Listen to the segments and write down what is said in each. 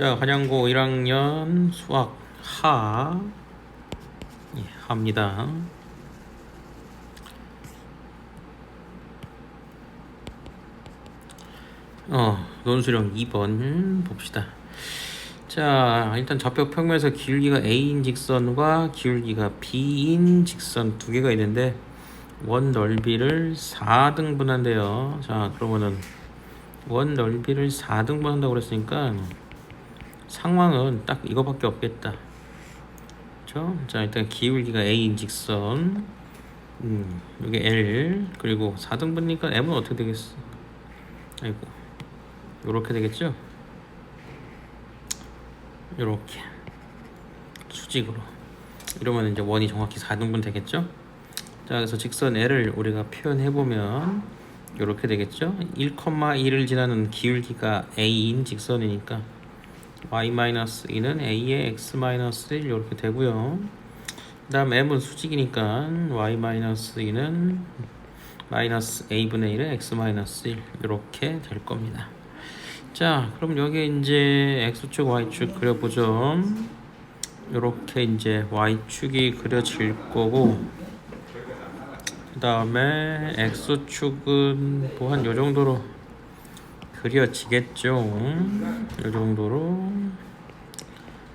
자, 한양고 1학년 수학 하 예, 합니다. 어, 논수령 2번 봅시다. 자, 일단 좌표 평면에서 기울기가 A인 직선과 기울기가 B인 직선 두 개가 있는데 원 넓이를 4등분한대요. 자, 그러면은 원 넓이를 4등분한다고 그랬으니까 상황은 딱 이거밖에 없겠다. 그렇죠? 자, 일단 기울기가 A인 직선 음, 여기 L 그리고 4등분이니까 M은 어떻게 되겠어? 아이고. 요렇게 되겠죠? 요렇게 수직으로 이러면 이제 원이 정확히 4등분 되겠죠? 자 그래서 직선 L을 우리가 표현해 보면 요렇게 되겠죠? 1,2를 지나는 기울기가 A인 직선이니까 y-2는 A의 x-1 이렇게 되고요. 그 다음 m은 수직이니까 y-2는 마이너스 a분의 1의 x-1 이렇게 될 겁니다. 자, 그럼 여기 이제 x축, y축 그려보죠. 이렇게 이제 y축이 그려질 거고, 그 다음에 x축은 뭐한요 정도로 그려지겠죠. 요 정도로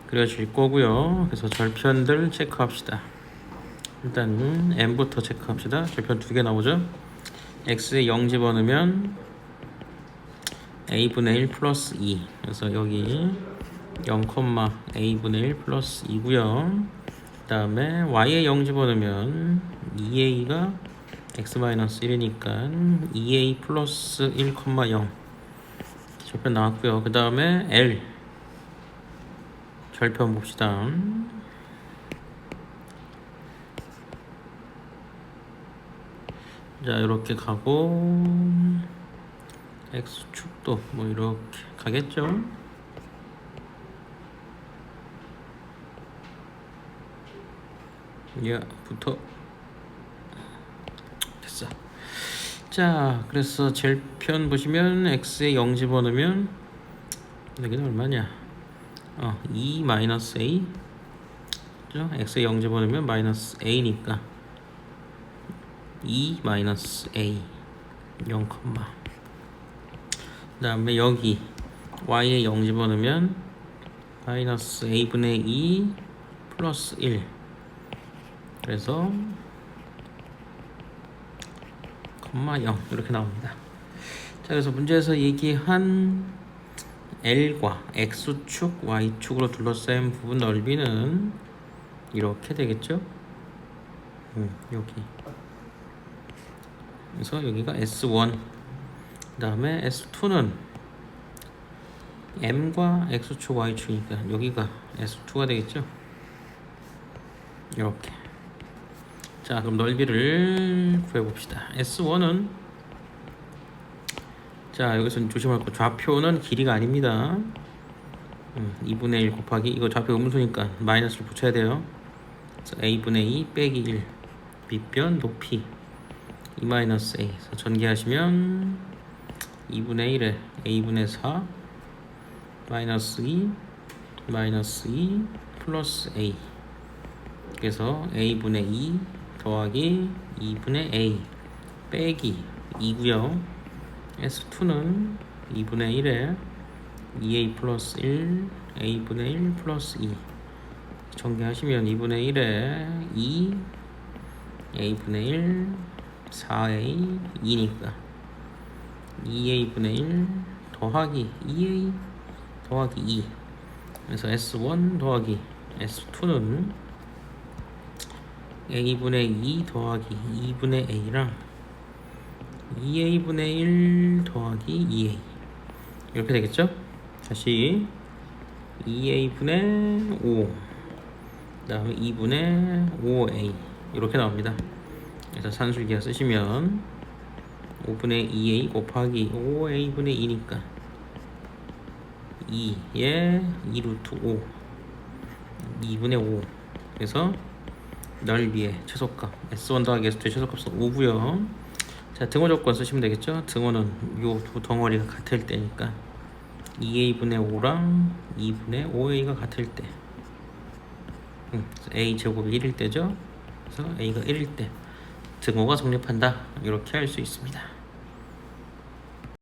그려질 거고요. 그래서 절편들 체크합시다. 일단 m부터 체크합시다. 절편 두 개 나오죠. x에 0 집어넣으면 a분의 1 플러스 2 그래서 여기 0, a분의 1 플러스 2고요 그 다음에 y에 0 집어넣으면 2a가 x-1이니까 2a 플러스 1, 0 절편 나왔고요. 그 다음에 l. 절편 봅시다. 자 이렇게 가고 x축도 뭐 이렇게 가겠죠? 야 붙어 자 그래서 절편 보시면 x에 0 집어넣으면 여기는 얼마냐? 어, 2 마이너스 a. 그죠? x에 0 집어넣으면 마이너스 a니까. 2 마이너스 a. 0, 그 다음에 여기 y에 0 집어넣으면 마이너스 a분의 2 플러스 1 그래서 콤마 0 이렇게 나옵니다. 자 그래서 문제에서 얘기한 L과 X축, Y축으로 둘러싸인 부분 넓이는 이렇게 되겠죠? 음, 여기. 그래서 여기가 S1 그 다음에 S2는 M과 X축, Y축이니까 여기가 S2가 되겠죠? 이렇게 자 그럼 넓이를 구해봅시다. S1은 자 여기서 조심할 거 좌표는 길이가 아닙니다. 음, 2분의 1 곱하기 이거 좌표 음수니까 마이너스를 붙여야 돼요. 그래서 A분의 2 빼기 1 밑변 높이 2 마이너스 A. 그래서 전개하시면 2분의 1에 A분의 4 마이너스 2 마이너스 2 플러스 A. 그래서 A분의 2 더하기 2분의 A 빼기 2구요 S2는 2분의 1에 2A 플러스 1 A분의 1 플러스 2 전개하시면 2분의 1에 2 A분의 1 4A 2니까. 2A분의 1 더하기 2A 더하기 2 그래서 S1 더하기 S2는 a분의 2 더하기 2분의 a랑 2a분의 1 더하기 2a 이렇게 되겠죠? 다시 2a분의 5 그다음에 2분의 5a 이렇게 나옵니다. 그래서 산술기하 쓰시면 5분의 2a 곱하기 5a분의 2니까 2에 2루트 5 2분의 5 그래서 넓이의 최소값 S1 더하기 S2의 최소값은 5고요 자 등호 조건 쓰시면 되겠죠 등호는 요 두 덩어리가 같을 때니까 2a분의 5랑 2분의 5a가 같을 때 음, a 제곱이 1일 때죠. 그래서 a가 1일 때 등호가 성립한다. 이렇게 할 수 있습니다.